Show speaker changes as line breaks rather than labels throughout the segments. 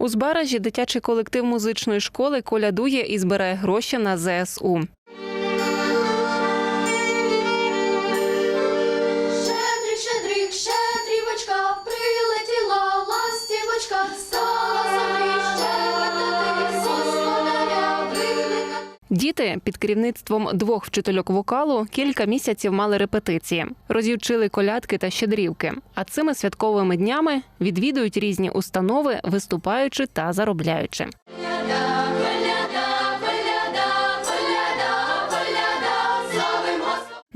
У Збаражі дитячий колектив музичної школи колядує і збирає гроші на ЗСУ. Діти під керівництвом двох вчительок вокалу кілька місяців мали репетиції, розівчили колядки та щедрівки. А цими святковими днями відвідують різні установи, виступаючи та заробляючи.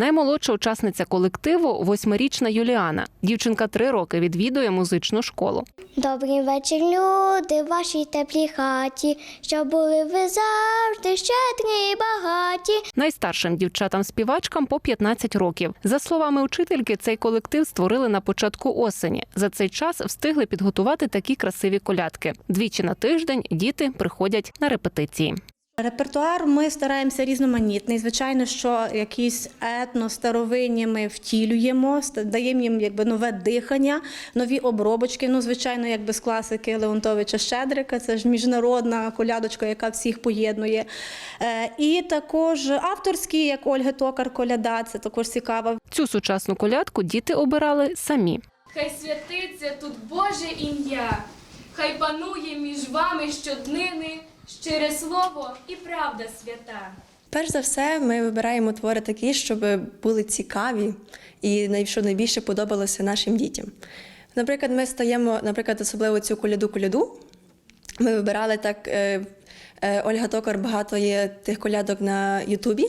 Наймолодша учасниця колективу восьмирічна Юліана. Дівчинка три роки відвідує музичну школу.
Добрий вечір, люди, в вашій теплій хаті, щоб були ви завжди щедрі і багаті.
Найстаршим дівчатам-співачкам по 15 років. За словами учительки, цей колектив створили на початку осені. За цей час встигли підготувати такі красиві колядки. Двічі на тиждень діти приходять на репетиції.
Репертуар ми стараємося різноманітний. Звичайно, що якісь етно старовинні ми втілюємо, даємо їм якби нове дихання, нові обробочки. Ну, звичайно, якби з класики Леонтовича Щедрика, це ж міжнародна колядочка, яка всіх поєднує. Е, І також авторські, як Ольги Токар Коляда, це також цікаво.
Цю сучасну колядку діти обирали самі.
Хай святиться тут Боже ім'я, хай панує між вами щоднини щире слово і правда свята.
Перш за все, ми вибираємо твори такі, щоб були цікаві і що найбільше подобалося нашим дітям. Наприклад, ми стаємо, наприклад, особливо цю коляду-коляду. Ми вибирали так. Е, е, Ольга Токар багато є тих колядок на Ютубі.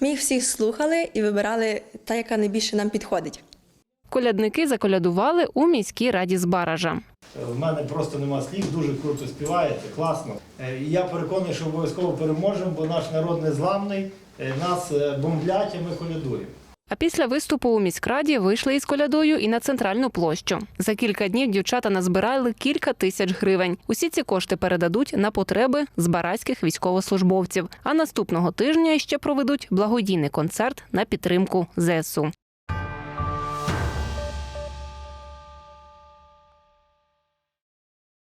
Ми їх всіх слухали і вибирали та, яка найбільше нам підходить.
Колядники заколядували у міській раді Збаража.
В мене просто нема слів, дуже круто співаєте, класно. Е, і Я переконаний, що обов'язково переможемо, бо наш народ незламний, е, нас е, бомблять, а ми колядуємо.
А після виступу у міськраді вийшли із колядою і на центральну площу. За кілька днів дівчата назбирали кілька тисяч гривень. Усі ці кошти передадуть на потреби збаразьких військовослужбовців. А наступного тижня ще проведуть благодійний концерт на підтримку ЗСУ.